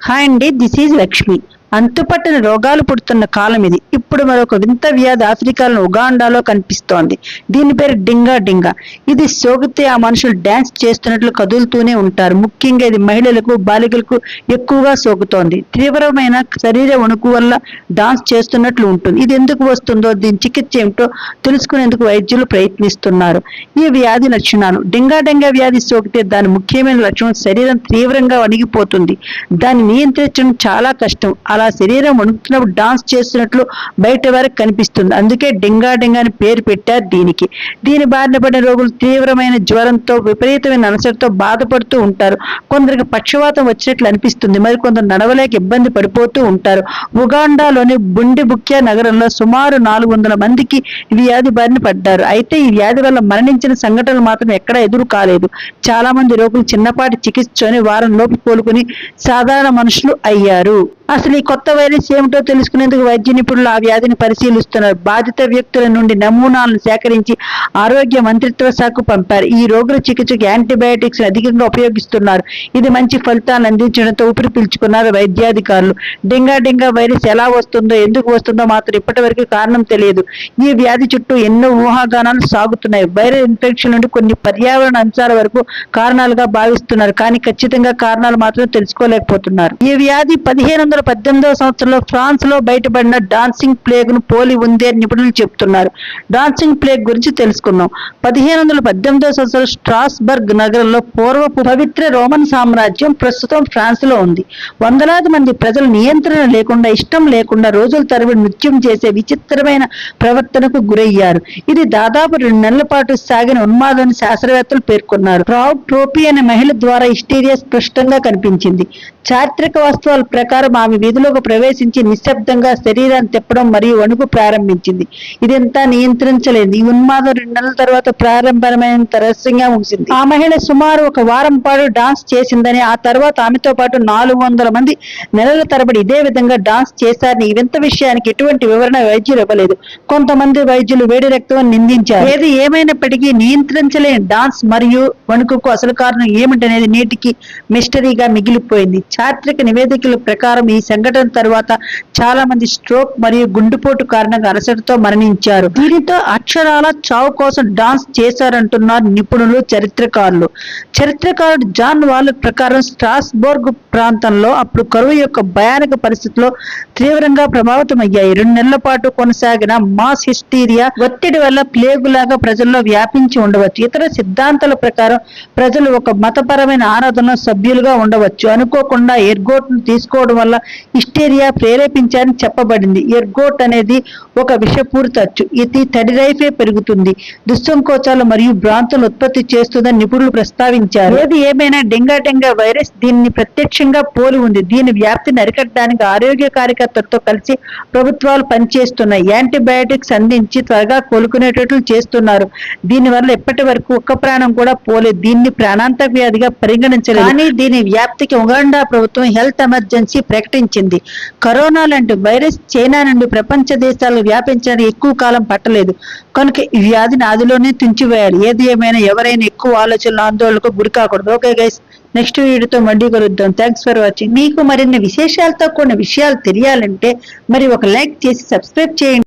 Hi అండి this is Lakshmi అంతుపట్టిన రోగాలు పుడుతున్న కాలం ఇది. ఇప్పుడు మరొక వింత వ్యాధి ఆఫ్రికాలో ఉగాండాలో కనిపిస్తోంది. దీని పేరు డింగా డింగా. ఇది సోకితే ఆ మనుషులు డాన్స్ చేస్తున్నట్లు కదులుతూనే ఉంటారు. ముఖ్యంగా ఇది మహిళలకు బాలికలకు ఎక్కువగా సోకుతోంది. తీవ్రమైన శరీర వణుకు వల్ల డాన్స్ చేస్తున్నట్లు ఉంటుంది. ఇది ఎందుకు వస్తుందో దీని చికిత్స ఏమిటో తెలుసుకునేందుకు వైద్యులు ప్రయత్నిస్తున్నారు. ఈ వ్యాధి లక్షణాలు. డింగా డింగా వ్యాధి సోకితే దాని ముఖ్యమైన లక్షణం శరీరం తీవ్రంగా వణిగిపోతుంది. దాన్ని నియంత్రించడం చాలా కష్టం. అలా శరీరం వణుకుతున్నప్పుడు డాన్స్ చేస్తున్నట్లు బయట వరకు కనిపిస్తుంది. అందుకే డింగా డింగా అని పేరు పెట్టారు దీనికి. దీని బారిన పడిన రోగులు తీవ్రమైన జ్వరంతో విపరీతమైన అలసటతో బాధపడుతూ ఉంటారు. కొందరికి పక్షవాతం వచ్చినట్లు అనిపిస్తుంది. మరి కొందరు నడవలేక ఇబ్బంది పడిపోతూ ఉంటారు. ఉగాండాలోని బుండిబుక్యా నగరంలో సుమారు నాలుగు వందల మందికి ఈ వ్యాధి బారిన పడ్డారు. అయితే ఈ వ్యాధి వల్ల మరణించిన సంఘటనలు మాత్రం ఎక్కడా ఎదురు కాలేదు. చాలా మంది రోగులు చిన్నపాటి చికిత్సని వారం లోపు కోలుకుని సాధారణ మనుషులు అయ్యారు. అసలు ఈ కొత్త వైరస్ ఏమిటో తెలుసుకునేందుకు వైద్య నిపుణులు ఆ వ్యాధిని పరిశీలిస్తున్నారు. బాధిత వ్యక్తుల నుండి నమూనాలను సేకరించి ఆరోగ్య మంత్రిత్వ శాఖకు పంపారు. ఈ రోగుల చికిత్సకు యాంటీబయాటిక్స్ అధికంగా ఉపయోగిస్తున్నారు. ఇది మంచి ఫలితాలను అందించడంతో ఊపిరి పీల్చుకున్నారు వైద్యాధికారులు. డెంగా డెంగా వైరస్ ఎలా వస్తుందో ఎందుకు వస్తుందో మాత్రం ఇప్పటివరకు కారణం తెలియదు. ఈ వ్యాధి చుట్టూ ఎన్నో ఊహాగానాలు సాగుతున్నాయి. వైరల్ ఇన్ఫెక్షన్ నుండి కొన్ని పర్యావరణ అంశాల వరకు కారణాలుగా భావిస్తున్నారు. కానీ ఖచ్చితంగా కారణాలు మాత్రం తెలుసుకోలేకపోతున్నారు. ఈ వ్యాధి పదిహేను వందల పద్దెనిమిదవ సంవత్సరంలో ఫ్రాన్స్లో బయటపడిన డాన్సింగ్ ప్లేగ్ను పోలి ఉంది అని నిపుణులు చెబుతున్నారు డాన్సింగ్ ప్లేగ్ గురించి తెలుసుకున్నాం పదిహేను వందల పద్దెనిమిదవ సంవత్సరం స్ట్రాస్బర్గ్ నగరంలో పూర్వపు పవిత్ర రోమన్ సామ్రాజ్యం ప్రస్తుతం ఫ్రాన్స్లో ఉంది. వందలాది మంది ప్రజలు నియంత్రణ లేకుండా ఇష్టం లేకుండా రోజుల తరబడి నృత్యం చేసే విచిత్రమైన ప్రవర్తనకు గురయ్యారు. ఇది దాదాపు రెండు నెలల పాటు సాగిన ఉన్మాదాన్ని శాస్త్రవేత్తలు పేర్కొన్నారు. ప్రౌడ్ ట్రోపీ అనే మహిళ ద్వారా హిస్టీరియా స్పష్టంగా కనిపించింది. చారిత్రక వాస్తవాల ప్రకారం ఆమె వీధిలోకి ప్రవేశించి నిశ్శబ్దంగా శరీరాన్ని తిప్పడం మరియు వణుకు ప్రారంభించింది. ఇదంతా నియంత్రించలేదు. ఈ ఉన్మాదం రెండు నెలల తర్వాత ప్రారంభమైన రహస్యంగా ముగిసింది. ఆ మహిళ సుమారు ఒక వారం పాటు డాన్స్ చేసిందని ఆ తర్వాత ఆమెతో పాటు నాలుగు వందల మంది నెలల తరబడి ఇదే విధంగా డాన్స్ చేశారని ఈ వింత విషయానికి ఎటువంటి వివరణ వైద్యులు ఇవ్వలేదు. కొంతమంది వైద్యులు వేడి రక్తం నిందించారు. ఏది ఏమైనప్పటికీ నియంత్రించలేని డాన్స్ మరియు వణుకుకు అసలు కారణం ఏమిటనేది నేటికి మిస్టరీగా మిగిలిపోయింది. చారిత్రక నివేదికల ప్రకారం ఈ సంఘటన తర్వాత చాలా మంది స్ట్రోక్ మరియు గుండెపోటు కారణంగా అలసటతో మరణించారు. దీనితో అక్షరాల చావు కోసం డాన్స్ చేశారంటున్నారు నిపుణులు చరిత్రకారులు. చరిత్రకారుడు జాన్ వాల్ ప్రకారం స్ట్రాస్బర్గ్ ప్రాంతంలో అప్పుడు కరువు యొక్క భయానక పరిస్థితిలో తీవ్రంగా ప్రభావితమయ్యాయి. రెండు నెలల పాటు కొనసాగిన మాస్ హిస్టీరియా ఒత్తిడి వల్ల ప్లేగు లాగా ప్రజల్లో వ్యాపించి ఉండవచ్చు. ఇతర సిద్ధాంతాల ప్రకారం ప్రజలు ఒక మతపరమైన ఆరాధనలో సభ్యులుగా ఉండవచ్చు. అనుకోకుండా ఎర్గోట్ తీసుకోవడం వల్ల హిస్టీరియా ప్రేరేపించారని చెప్పబడింది. ఎర్గోట్ అనేది ఒక విషపూరిత అచ్చు ఇది తడిరైఫే పెరుగుతుంది. దుస్సంకోచాలు మరియు భ్రాంతులు ఉత్పత్తి చేస్తుందని నిపుణులు ప్రస్తావించారు. ఏది ఏమైనా డెంగా డెంగా వైరస్ దీన్ని ప్రత్యక్షంగా పోలి ఉంది. దీని వ్యాప్తిని అరికట్టడానికి ఆరోగ్య కార్యకర్తలతో కలిసి ప్రభుత్వాలు పనిచేస్తున్నాయి. యాంటీబయాటిక్స్ అందించి త్వరగా కోలుకునేటట్లు చేస్తున్నారు. దీనివల్ల ఇప్పటి వరకు ఒక్క ప్రాణం కూడా పోలేదు. దీన్ని ప్రాణాంతక వ్యాధిగా పరిగణించలేదు. కానీ దీని వ్యాప్తికి ఉగాండా ప్రభుత్వం హెల్త్ ఎమర్జెన్సీ ప్రకటించింది. కరోనా లాంటి వైరస్ చైనా నుండి ప్రపంచ దేశాలకు వ్యాపించడానికి ఎక్కువ కాలం పట్టలేదు. కనుక ఈ వ్యాధిని అదిలోనే తుంచివేయాలి. ఏది ఏమైనా ఎవరైనా ఎక్కువ ఆలోచనలు ఆందోళనకు గురి కాకూడదు. ఓకే గైస్ నెక్స్ట్ వీడియోతో మళ్ళీ కలుద్దాం. థ్యాంక్స్ ఫర్ వాచింగ్ మీకు మరిన్ని విశేషాలతో కొన్ని విషయాలు తెలియాలంటే మరి ఒక లైక్ చేసి సబ్స్క్రైబ్ చేయండి.